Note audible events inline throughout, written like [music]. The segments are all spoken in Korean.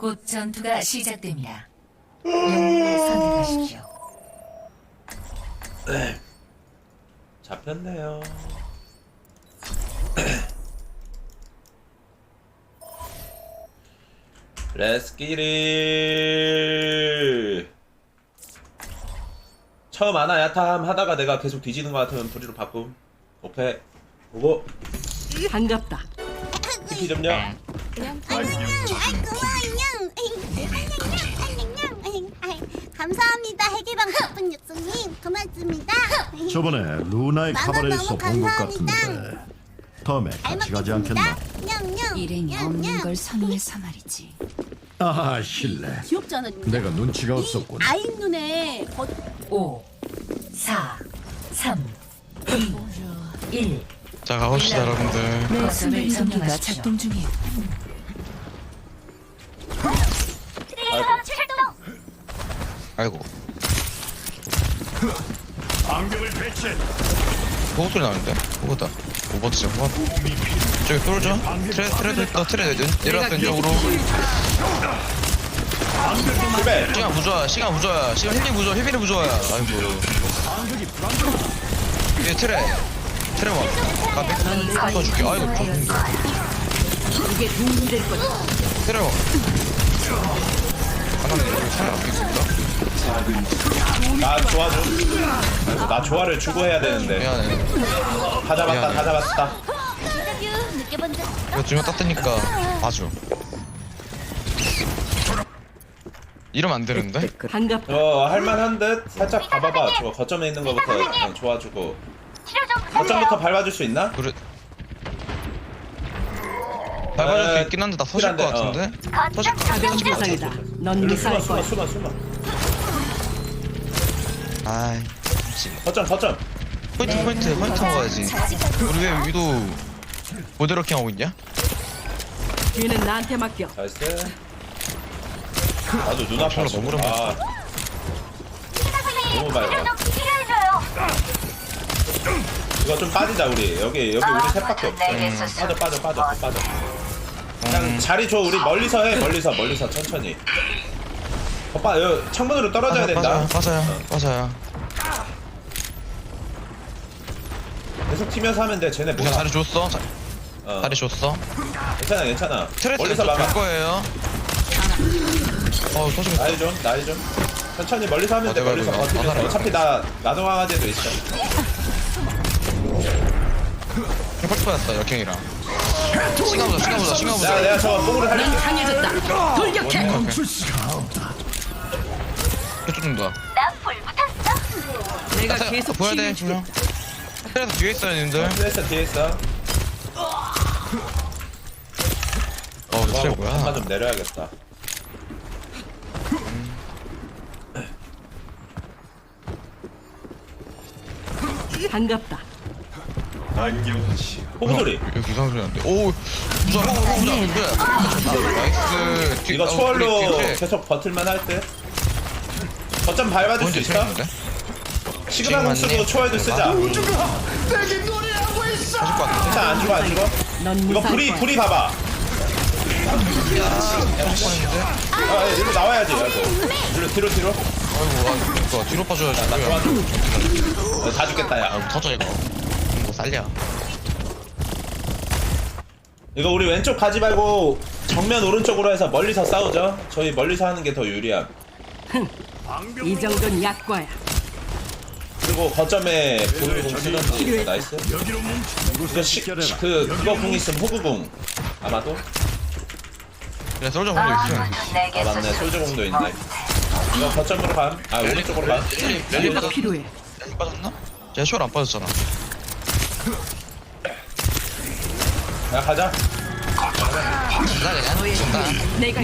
곧 전투가 시작됩니다. 영웅을 선택하십시오. 잡혔네요. [clears throat] 레스키리 처음 아나 야탐 하다가 내가 계속 뒤지는 것 같으면 불이로 바꿈 오케이 보고 반갑다. TP 안녕, 아이 고마워, 안녕. 안녕, 안녕. 감사합니다, 해계방 덕분 육수님. 고맙습니다. 저번에 루나의 카바레에서 너무 본 것 감사합니다. 같은데 다음에 잘 같이 가지 않겠나? 냠냠. 일행이. 없는 걸 선호해서 말이지. 아 실례. 내가 눈치가 없었군 아이 눈에 거... 5, 4, 3, 2, 1. 자 가봅시다 여러분들 내 수면 전기가 작동 중이에요. 아이고. 호구 소리 나는데? 호구다. 5번 진짜 호구 저기 뚫어줘? 트레 트레도 있다 트레 내- 내려왔다 왼쪽으로. 실패 시간 부조야 시간 부조야 시간 힐리 부조 힐비리 부조야. 아이고. 얘 트레. 트레 와. 가비 바꿔줄게. 아이고 좋은데 이게 도움이 될 거다. 트레 와. 하나는 여기 차라리 아끼겠습니다 나 좋아줘 아이고, 나 조화를 주고 해야 되는데 미안해 다 잡았다 미안해. 다 잡았다 인터뷰 느껴본 적 이거 두명 땄으니까 봐줘 이러면 안 되는데? 반갑다. 저 할만한 듯 살짝 봐봐봐 저거 거점에 있는 거부터 그냥 좋아 주고 거점부터 밟아줄 수 있나? 그래 밟아줄 수 에, 있긴 한데 나 터질 것 필요한데, 어. 같은데? 터질 것 가벼운 같은데? 부상이다. 넌 일로 미사일 숨어 거야. 숨어 숨어 숨어 아이. 미친 거점 거점. 포인트 포인트 포인트 먹어야지. 우리 왜 위도 모델워킹 하고 있냐? 뒤는 나한테 맡겨. 나이스. 나도 눈 아파 정말 너무. 아. 너무 밝아 이거 좀 빠지자 우리. 여기 여기 우리 셋밖에 없어. 빠져 빠져 빠져 빠져. 그냥 자리 줘 우리. 멀리서 해 멀리서 멀리서 천천히 오빠 여기 창문으로 떨어져야 된다. 빠져요 빠져요 계속 튀면서 하면 돼. 쟤네 뭐야 자리 줬어? 자, 어. 자리 줬어? 괜찮아 괜찮아. 멀리서 막아. 거예요. 어 터지겠다. 나이 좀 나이 좀. 천천히 멀리서 하면 어, 돼. 내가 멀리서 버티면서. 나가라. 어차피 나 나도 강아지도 있어. 펄 뻔했다 역행이랑. 시간 보자 시간 보자 시간 내가 보자. 내가 저거 뽕으로 넌 살릴게. 강해졌다. 돌격해. 해준다 내가 계속 보여야 돼 치유해줄게. 뒤에 있어요 님들. 뒤에 있어 뒤에 있어. 어 트레 뭐야? 한번 좀 내려야겠다. 반갑다. 호구 소리. 여기 이상한 소리 나는데. 오 부자 호구 부자 누구야 나이스. 뒤- 이거 아, 초월로 뒤에 계속 버틸만 할때 거점 밟아줄 수 있어? 트레인데? 시그마 공 쓰고 초월도 쓰자. 것 같은데? 괜찮아 안 죽어 안 죽어. 넌 이거 불이. 불이 봐봐. 아 예, 이리로 나와야지. 아이고 뒤로 뒤로 뒤로. 아이고 아 이거 뒤로 빠져야지. 나 어, 다 죽겠다 야. 아 터져 이거. 이거 살려. 이거 우리 왼쪽 가지 말고 정면 오른쪽으로 해서 멀리서 싸우죠? 저희 멀리서 하는 게 더 유리함 이 정도는 약과야. 그리고 거점에 보루공 쓰던지 나이스. 이거 시, 시, 그 그거 궁 있으면 호구궁. 아마도? 그냥 솔저 공도 있어 아 맞네. 솔저공도 있네. 이거 거점으로 감. 아 오른쪽으로 가. 치유가 필요해. 빠졌나? 제가 쇼를 안 빠졌잖아. 야 가자. 내가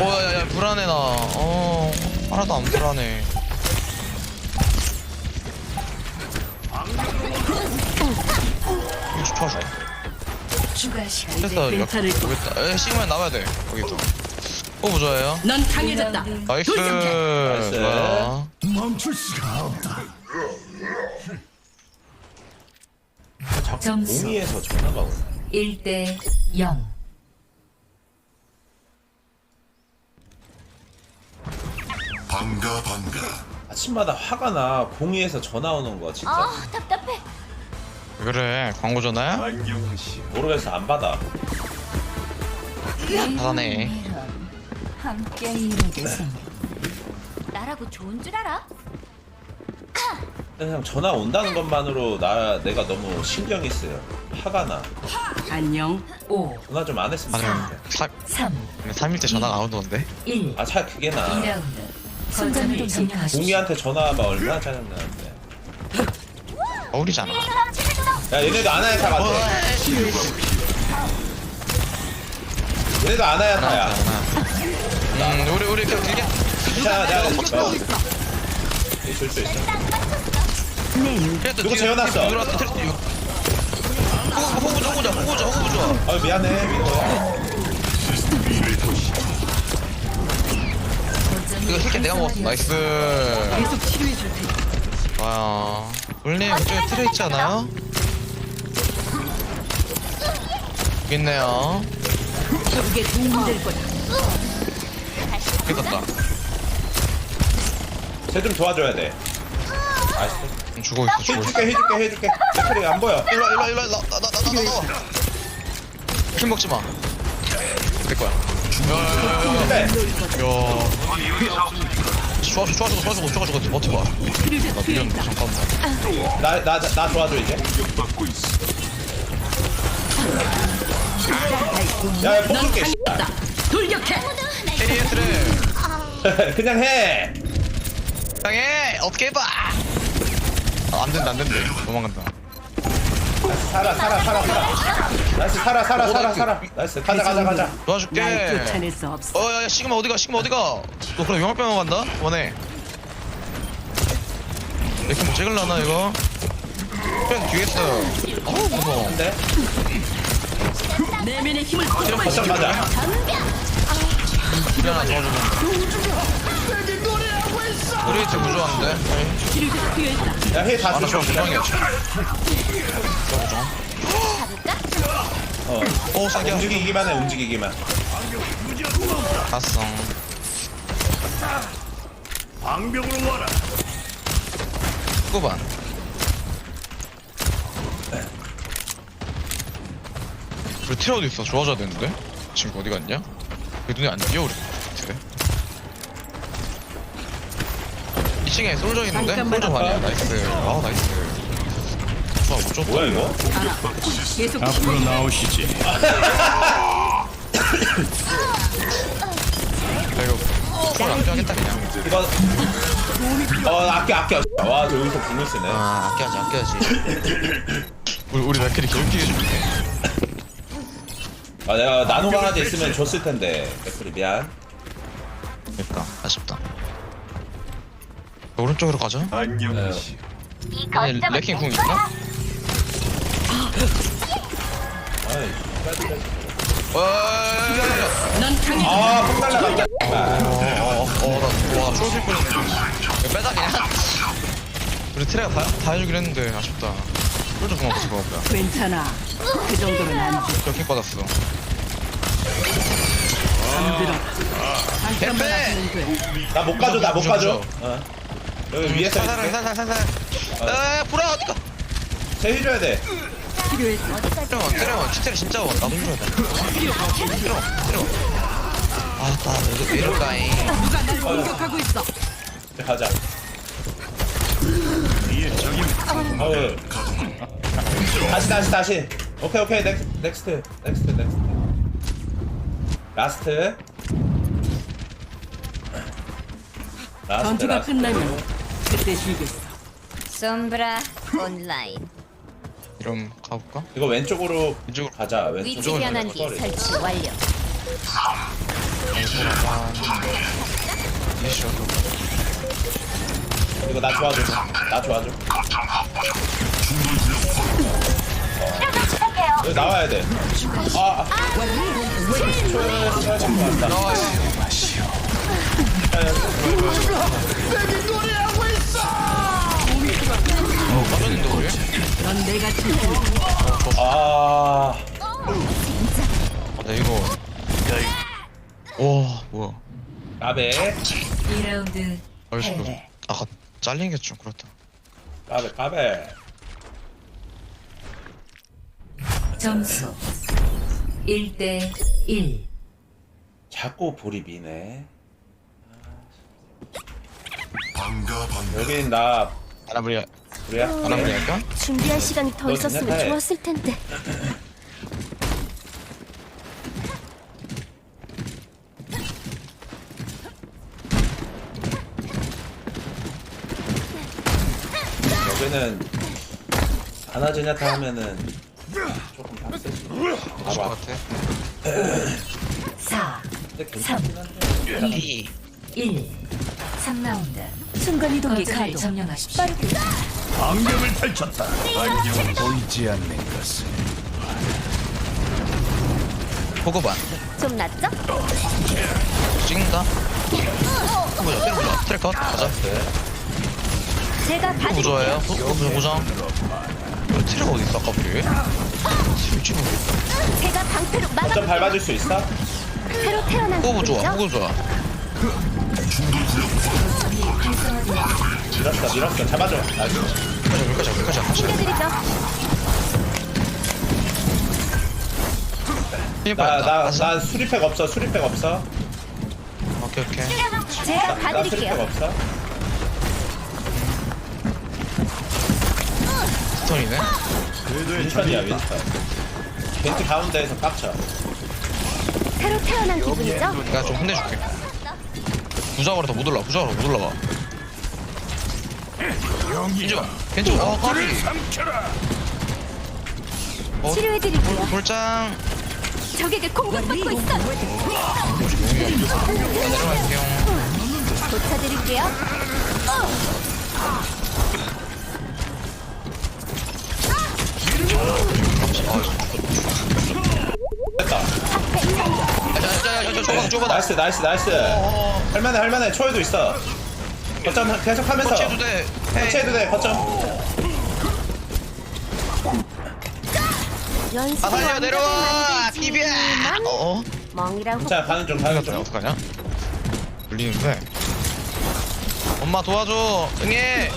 어야야 불안해 나어 하나도 안 불안해 이거 좋아 추가 시간. 그래서 역 멘탈을 여기다 에 시그만 나와야 돼 거기서 어 부자예요 넌 강해졌다. 나이스 나이스. 좋아. 멈출 수가 없다 점수 공이에서 전화가 오네. 1대 0 반가 반가. 아침마다 화가 나. 공의에서 전화 오는 거 진짜. 아 답답해. 그래? 광고 전화야? 안녕하시오 모르겠어. 안 받아. 잘하네. 함께 이루게 생겨. 나라고 좋은 줄 알아? 그냥 전화 온다는 것만으로 나 내가 너무 신경이 쓰여. 화가 나. 안녕. 5, 전화 좀 안 했으면 좋겠는데. 3, 3일 때 전화가 안 오던데. 1. 아차 그게 나. 2라운드. 거점을 점령하십시오. 공의한테 전화 와봐 얼마나 짜증나는데. 어울리잖아. 야 얘네도 아나야타 같아 얘네도 아나야타야. 음 우리 우리 그냥 괜찮아 내가 어. 있을 수 있어 그래도 누구 재워놨어? 누구 들어왔어? 트레스 이거. 호구 호구 호구 호구 호구 호구 좋아 아 미안해 민호야 이거 힐게 내가 먹었어 나이스 계속 치료해 줄 테니. 와요 그쪽에 트레 있지 않아요? 여기 있네요 이게 도움이 될 거야. 깨졌다 쟤 좀 도와줘야 돼 나이스 죽어 있어 죽어 있어 해줄게 해줄게 해줄게 맥클이 안 보여 일로 와, 일로 와, 일로 와, 일로 와. 나, 나, 나, 나, 나, 나. 킬 먹지 마. 내 거야. 근데 야. 좋아주고, 좋아주고, 좋아주고, 좋아주고, 버텨봐. 나 밀렸는데, 잠깐만. 나나나 도와줘 이제 야 뽑을게 나 돌격해. 캐리에 트레. [laughs] 그냥 해 당해! 어떻게 해봐! 아, 안 된다, 안 된대. 도망간다. 살아 살아 살아 살아 나이스 살아 살아 살아 살아 나이스 가자 가자 가자 날 도와줄게. 쫓아낼 수 없어. 어, 야, 야, 시그마 어디가, 시그마 어디가? 너 그럼 영화병원 간다? 원해. 이렇게 뭐 찍을라나, 이거? 그냥 뒤에 있어. 어우, 무서워. 근데 내면의 힘을 거점. 가자 미안하 도와주면. 그레이트 무좋아한데? 치료가 필요했다. 야해 다 아나 줘 좋아 주방이야 어. 오 사기야. 움직이기만 해 움직이기만. 봤어. 방벽으로 와라. 후반. 우리 티라도 있어? 좋아져야 되는데? 친구 어디 갔냐? 왜 눈에 안 띄어 우리 2층에 솔져 있는데? 솔져 반이야 나이스. 아 나이스. 좋아 못 줬다 뭐야 이거? 계속 앞으로 나오시지. 나 이거 콜 아껴야겠다 그냥. 이거 어 아껴 아껴. 와저 여기서 궁을 쓰네. 아 아껴야지 아껴야지. 우리 우리 맥클이 개웃기게 해줄게. 아 내가 나노가 하나 있으면 줬을 텐데 맥클이. 미안. 그니까 아쉽다 오른쪽으로 가자 안녕하시. 아니 레킹 궁 있나? 아이 빨리 빨리 와넌 강해. 아폭 날라갔다 어어나와 쫄실 뻔했네 빼다 그냥 우리 트레가 다, 다 해주긴 했는데 아쉽다 궁 없을 것 같다 괜찮아. 그 정도면 안 돼. 쫄킹 받았어 잠들어. 잠깐만 대패! 하시면 돼. 나 못 가져 나 못 가져. 어 여기 위에서 살살 살살 살살. 에 보라 어디가 쟤 해줘야 돼. 때려원 때려원 진짜 진짜 원 나도 힘줘야 돼. 때려원 때려원 아 나 이거 이럴까잉 누가 날 공격하고 있어. 이제 가자. 어우. 다시 다시 다시. 오케이 오케이. 넥스, 넥스트 넥스트 넥스트. 라스트. 라스트 전투가 라스트. 끝나면 그때 쉬겠어. 솜브라 온라인. 이럼 가볼까? 이거 왼쪽으로 왼쪽으로 가자 위치 왼쪽으로 변환기 서리. 설치 완료. 이거 나 도와줘 나 도와줘 여기 나와야 돼 아, 아. 초월 잡고 왔다 어 아. 아, 나 이거. 와 뭐야. 나베. 2라운드 아이씨 그 네. 아까 잘린 게 좀 그렇다. 까베 까베. 점수 1대 1 자꾸 볼이 미네. 반가 반가. 여긴 나 아나브리아 우리야? 아나브리아 할까? 준비할 시간이 더너 있었으면 진짜 좋았을 텐데. 여기는 아나제냐타 하면은 조금 빡세지. 것 봐봐. 같아. 4 근데 괜찮긴 한데. 2 1 3라운드. 순간이동기 가동. 점령하십시오 방벽을 펼쳤다. 안경 보이지 않는 것을. 호그반 좀 낫죠? 찍는다 보자 때려 보자 트랙컷 가자 제가 또 봐드릴게요. 부조예요 또 보장 트랙 어디 있어 아까 우리 실지 모르겠다 제가 방패로 좀 막아 밟아줄 수 있어? 새로 태어난 기분이죠? 호그 좋아 밀었어 밀었어. 잡아줘. 나이스. 여기까지 여기까지 여기까지 챙겨드리죠. 힘나 빠졌다. 나 알았어? 나 수리팩 없어 수리팩 없어? 오케이 오케이. 제가 나 수리팩 봐드릴게요. 없어? 스톤이네? 윈턴이야 윈턴. 겐트 가운데에서 깝쳐. 새로 태어난 기분이죠? 내가 좀 혼내줄게. 부자거라 더못 올라 부자거라 못 올라가 인정 괜찮 어 까비 삼켜라. 어? 치료해드릴게요. 볼장. 적에게 공격받고 있어. 내려갈게요 고쳐드릴게요. 됐다. 야야야야 좁아 좁아 나이스 나이스 나이스. 할만해 할만해. 초에도 있어 거점 계속 하면서. 터치해도 돼. 터치해도 돼 거점. 연습이 아 달려 내려와. 비비야. 어어 호자 가는 중 가는 중. 어떡하냐? 울리는데? 엄마 도와줘. 응애.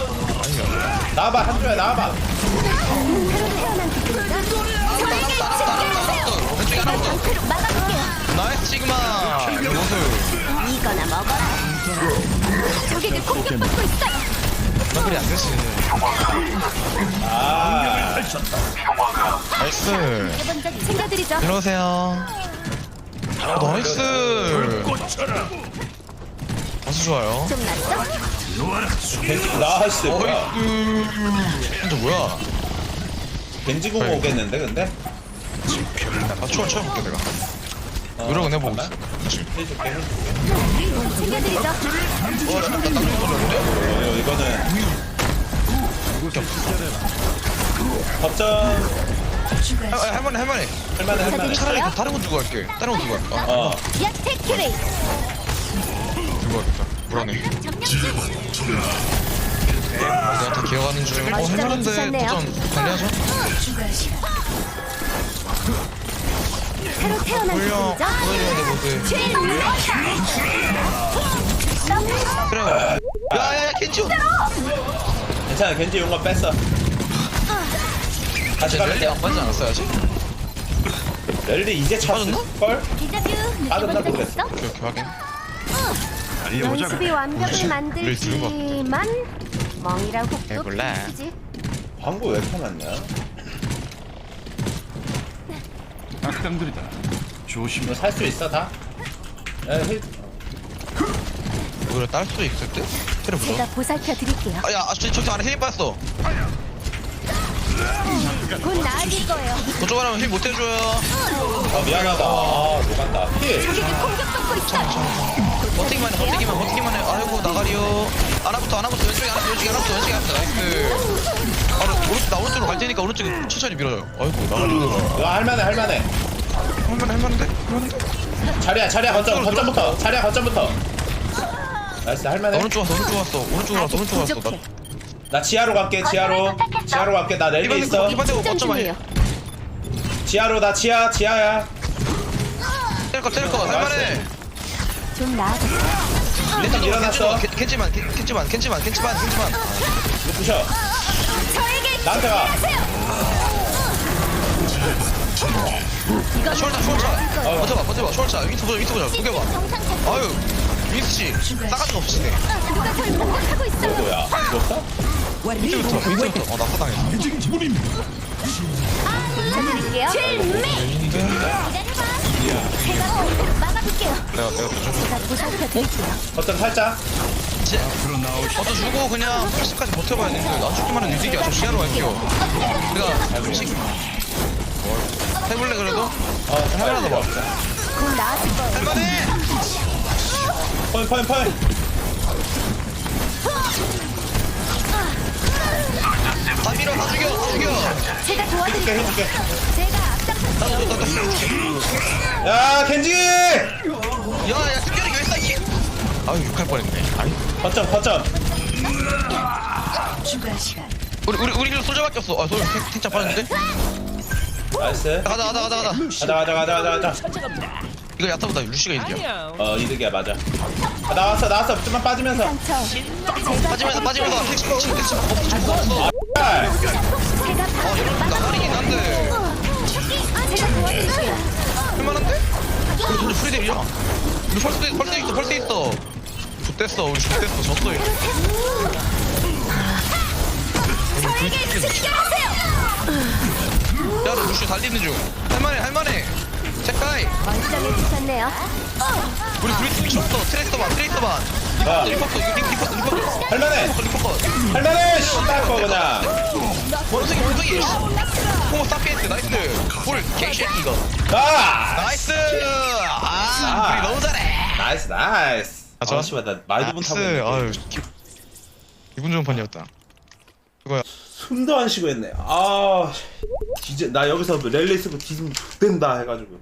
나와봐 한조야 나와봐. 새로 태어난 기분이죠? 저에게 집중하세요. 왼쪽에 하나 더 방패로 막아줄게요. 나이스 시그마. 이것을. 이거나 먹어라. 적에게 공격받고 있어요. 나들이 안 됐어 아. 나이스 해본 적 챙겨드리죠. 일로 오세요 아, 나이스. 아주 좋아요 좀 낫죠? 나이스 뭐야 진짜 뭐야 겐지 공 오겠는데 근데 아 추월 추월 볼게 내가 노력은 해보고 있어. 챙겨드리죠. 어 이거는 거점 아, 할만해 할만해. 할만해 할만해. 차라리 그 다른 거 들고 갈게. 다른 거 갈게 아 어. 약태 큐레이. 들고 가겠다 불안해 아, 내가 다 기어가는 중 어, 할만한데. 도전 시간 새로 태어난 기분이죠? 그래 야야야 켄지오 괜찮아 겐지 용건 뺐어 다시 돼안 빠지지 않았어요 아직? 랠리 이제? 찼을걸? 디자뷰 빠졌나 모르겠어. 오케이 오케이 확인 달려보자. 연습이 완벽을 늘 들은 것 같아. 만들지만 멍이랑 혹도 몰라. 필수지. 광고 왜 켜놨냐? 악당들이다. 조심해. 너 살 수 있어 다? 야, 힐. 오히려 딸 수도 있을 듯? 테레 보자 제가 보살펴 드릴게요. 아야 아, 저, 저쪽 안에 힘이 빠졌어 곧 나아질 거예요. 그쪽 하면 힘 못 해줘요 아 미안하다 아 녹았다 힐 적에게 공격받고 있어요. 버티기만 해 버티기만 버티기만 해 아이고 나가리요 하나부터 하나부터 왼쪽에 하나 왼쪽에 하나부터 왼쪽에 하나부터 나이스 아 오른쪽 나 오른쪽으로 갈 테니까 오른쪽에 천천히 밀어줘요. 아이고 야 할만해 할만해 할만해. 할만한데? 할만한데? 자리야 자리야 거점 거점부터. 자리야 거점부터. 나이스 나 할만해. 오른쪽 왔어 오른쪽 왔어. 오른쪽으로 왔어 오른쪽으로 왔어. 나 부족해. 나 지하로 갈게 지하로. 지하로 갈게. 나 이번 있어. 이번 점 중이에요. 지하로 나 지하 지하야. 때릴 거 때릴 거 할만해. 좀. 일단 일어났어. 캔치만 캔치만 캔치만 캔치만. 이거 부셔 나한테 가. 숄차 숄차. 버텨봐 버텨봐. 숄차. 윈트 보자 윈트 보자. 두개봐. 아유 윈트씨. 싸가지가 없으시네. 너 뭐야? 죽었어? 윈트부터 윈트부터. 어 낙사당했어. 대진 기분입니다. 드릴게요. 제가 막아볼게요. 내가 내가 더 주고 제가 보살펴드릴게요. 어떤 살짝 어to 주고 그냥 80까지 버텨봐야 되는데 나 죽기만 하면 이득이야. 저 시야로 할게요. 내가 음식 해볼래 그래도? 어 카메라도 봐곧 나아질 거예요. 할만해! 포인 포인 포인 다 밀어 다 죽여 다 죽여. 제가 해줄게 도와드릴게요. 해줄게 제가 앞장서 나도 나도 나도. 야 켄지! 야야 특별히 아유 욕할 뻔했네. 아이 봤잖아, 봤잖아. 시간. 우리 우리 우리 일로 솔져밖에 없어. 아 솔, 탱- 탱차 빠졌는데? 나이스. 가자 가자 가자 가자. 가자, 가자, 가자, 가자, 가자. 이거 야타보다 루시가 이득이야. 어, 이득이야, 맞아. 아, 나왔어, 나왔어. 좀만 빠지면서. 빠지면서 빠지면서 택시 택시 택시 없어 없어. 아, 아, 제가 바로 막아버리겠네. 프리딜이야 우리 펄스 펄스 있어 펄스 있어. 좋댔어 우리 좋댔어 졌어. 이거 저에게 집결하세요. 야너 루시 달리는 중. 할만해 할만해. 체카이 완전히 주셨네요. 우리 브리트 미쳤어 트레이서만 트레이서만 야 리퍼커 이거 리- 리퍼커 리퍼커 할만해. 리퍼커 할만해. 씨발 거 그냥. 원숭이 원숭이. 호모 사피엔스 나이스. 볼 개새끼 이거. 아 나이스. 아 아. 우리 너무 잘해. 나이스 나이스. 아, 좋아? 아 씨발 나 타고 나이스. 있는데. 아유 기- 기분 좋은 판이었다. 그거야. 숨도 안 쉬고 했네. 아 이제 나 여기서 랠리 쓰고 뒤지면 된다 해가지고